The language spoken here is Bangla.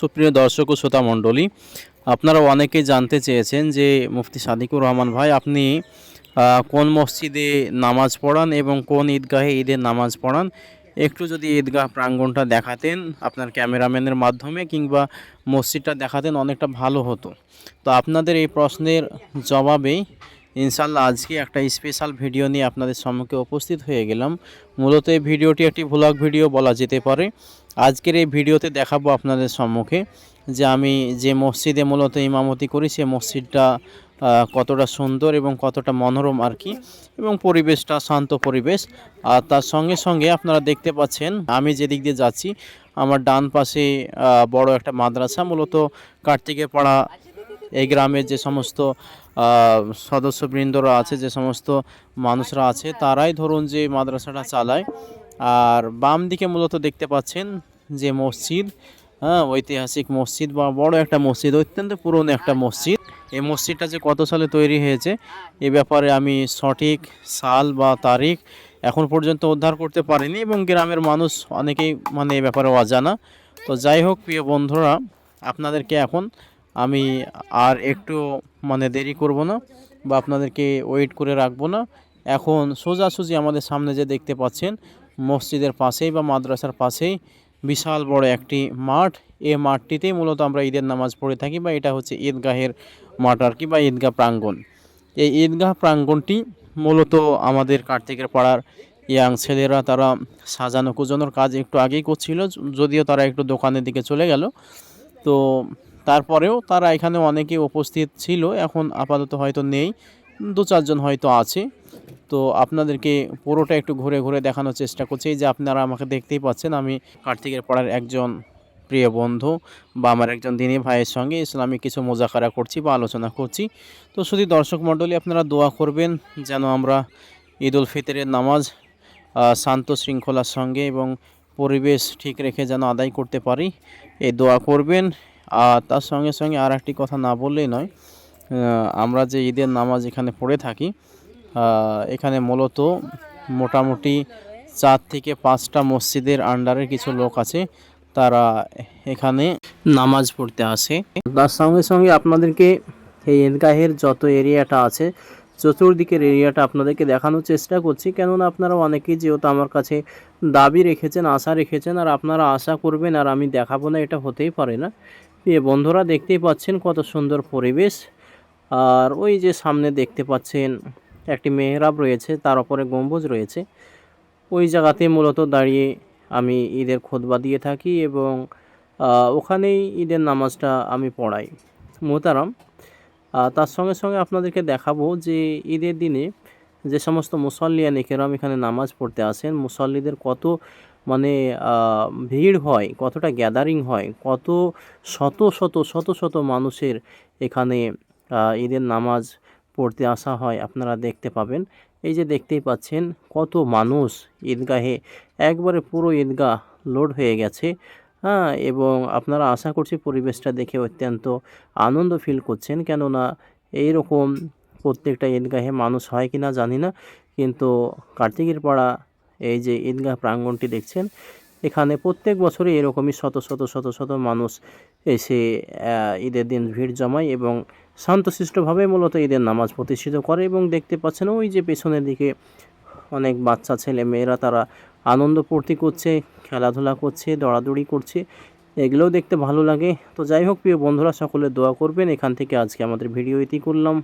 সুপ্রিয় দর্শক ও শ্রোতা মণ্ডলী, আপনারা অনেকেই জানতে চেয়েছেন যে মুফতি সাদিকুর রহমান ভাই, আপনি কোন মসজিদে নামাজ পড়ান এবং কোন ঈদগাহে ঈদের নামাজ পড়ান? একটু যদি ঈদগাহ প্রাঙ্গণটা দেখাতেন আপনার ক্যামেরাম্যানের মাধ্যমে কিংবা মসজিদটা দেখাতেন অনেকটা ভালো হতো। তো আপনাদের এই প্রশ্নের জবাবেই ইনশাল্লাহ আজকে একটা স্পেশাল ভিডিও নিয়ে আপনাদের সম্মুখে উপস্থিত হয়ে গেলাম। মূলত এই ভিডিওটি একটি ভ্লগ ভিডিও বলা যেতে পারে। আজকের এই ভিডিওতে দেখাবো আপনাদের সম্মুখে যে আমি যে মসজিদে মূলত ইমামতি করি, সে মসজিদটা কতটা সুন্দর এবং কতটা মনোরম আর কি এবং পরিবেশটা শান্ত পরিবেশ। আর তার সঙ্গে সঙ্গে আপনারা দেখতে পাচ্ছেন, আমি যেদিক দিয়ে যাচ্ছি, আমার ডান পাশে বড় একটা মাদ্রাসা, মূলত কার্তিকে পাড়া এই গ্রামের যে সমস্ত সদস্যবৃন্দরা আছে, যে সমস্ত মানুষরা আছে, তারাই ধরুন যে মাদ্রাসাটা চালায়। আর বাম দিকে মূলত দেখতে পাচ্ছেন যে মসজিদ হ্যাঁ ঐতিহাসিক মসজিদ বা বড় একটা মসজিদ, অত্যন্ত পুরনো একটা মসজিদ। এই মসজিদটা যে কত সালে তৈরি হয়েছে, এ ব্যাপারে আমি সঠিক সাল বা তারিখ এখন পর্যন্ত উদ্ধার করতে পারিনি এবং গ্রামের মানুষ অনেকেই মানে এ ব্যাপারে অজানা। তো যাই হোক, প্রিয় বন্ধুরা, আপনাদেরকে এখন আমি আর একটু মানে দেরি করব না বা আপনাদেরকে ওয়েট করে রাখব না। এখন সোজাসুজি আমাদের সামনে যে দেখতে পাচ্ছেন, মসজিদের পাশেই বা মাদ্রাসার পাশেই বিশাল বড় একটি মাঠ। এই মাঠটিতেই মূলত আমরা ঈদের নামাজ পড়ে থাকি বা এটা হচ্ছে ঈদগাহের মাঠ আর কি বা ঈদগাহ প্রাঙ্গণ। এই ঈদগাহ প্রাঙ্গণটি মূলত আমাদের কার্তিকের পাড়ার ইয়াং ছেলেরা তারা সাজানো কুজানোর কাজ একটু আগেই করছিল, যদিও তারা একটু দোকানের দিকে চলে গেল। তো তারপরেও তারা এখানে অনেকে উপস্থিত ছিল, এখন আপাতত হয়তো নেই, দু চারজন হয়তো আছে। তো আপনাদেরকে পুরোটা একটু ঘুরে ঘুরে দেখানোর চেষ্টা করছি। যে আপনারা আমাকে দেখতেই পাচ্ছেন, আমি কার্তিকের পাড়ার একজন প্রিয় বন্ধু বা আমার একজন দিনী ভাইয়ের সঙ্গে ইসলামিক কিছু মোজাকারা করছি বা আলোচনা করছি। তো শুধু দর্শক মণ্ডলী, আপনারা দোয়া করবেন যেন আমরা ঈদ উল ফিতরের নামাজ শান্ত শৃঙ্খলার সঙ্গে এবং পরিবেশ ঠিক রেখে যেন আদায় করতে পারি। এই দোয়া করবেন। আর তার সঙ্গে সঙ্গে আর একটি কথা না বললেই নয় আমরা যে ঈদের নামাজ এখানে পড়ে থাকি এখানে মূলত মোটামুটি চার থেকে পাঁচটা মসজিদের আন্ডারে কিছু লোক আছে, তারা এখানে নামাজ পড়তে আসে। তার সঙ্গে সঙ্গে আপনাদেরকে এই ঈদগাহের যত এরিয়াটা আছে, চতুর্দিকের এরিয়াটা আপনাদেরকে দেখানোর চেষ্টা করছি, কেননা আপনারা অনেকেই যেহেতু আমার কাছে দাবি রেখেছেন, আশা রেখেছেন, আর আপনারা আশা করবেন আর আমি দেখাবো না, এটা হতেই পারে না। এ বন্ধুরা দেখতেই পাচ্ছেন কত সুন্দর পরিবেশ। আর ওই যে সামনে দেখতে পাচ্ছেন একটি মেহরাব রয়েছে, তার উপরে গম্বুজ রয়েছে। ওই জায়গাতে মূলত দাঁড়িয়ে আমি ঈদের খোদবা দিয়ে থাকি এবং ওখানেই ঈদের নামাজটা আমি পড়াই। মোতারাম তার সঙ্গে সঙ্গে আপনাদেরকে দেখাবো যে ঈদের দিনে যে সমস্ত মুসল্লিয়ান একেরাম এখানে নামাজ পড়তে আসেন, মুসল্লিদের কত মানে ভিড় হয়, কতটা গ্যাদারিং হয়, কত শত শত শত শত মানুষের এখানে ঈদের নামাজ পড়তে আসা হয়, আপনারা দেখতে পাবেন। এই যে দেখতেই পাচ্ছেন, কত মানুষ ঈদগাহে, একবারে পুরো ঈদগাহ লোড হয়ে গেছে। হ্যাঁ এবং আপনারা আশা করছি পরিবেশটা দেখে অত্যন্ত আনন্দ ফিল করছেন, কেননা এই রকম প্রত্যেকটা ঈদগাহে মানুষ হয় কি না জানি না, কিন্তু কার্তিকের পাড়া এই যে ঈদগাহ প্রাঙ্গণটি দেখছেন, এখানে প্রত্যেক বছরই এরকমই শত শত শত শত মানুষ এসে ঈদের দিন ভিড় জমায় এবং শান্তশিষ্টভাবে মূলত ঈদের নামাজ প্রতিষ্ঠিত করে এবং দেখতে পাচ্ছেন ওই যে পেছনের দিকে অনেক বাচ্চা, ছেলে, মেয়েরা তারা আনন্দ ফুর্তি করছে, খেলাধুলা করছে, দৌড়াদৌড়ি করছে, এগুলোও দেখতে ভালো লাগে। তো যাই হোক, প্রিয় বন্ধুরা, সকলে দোয়া করবেন। এখান থেকে আজকে আমাদের ভিডিও এটি করলাম।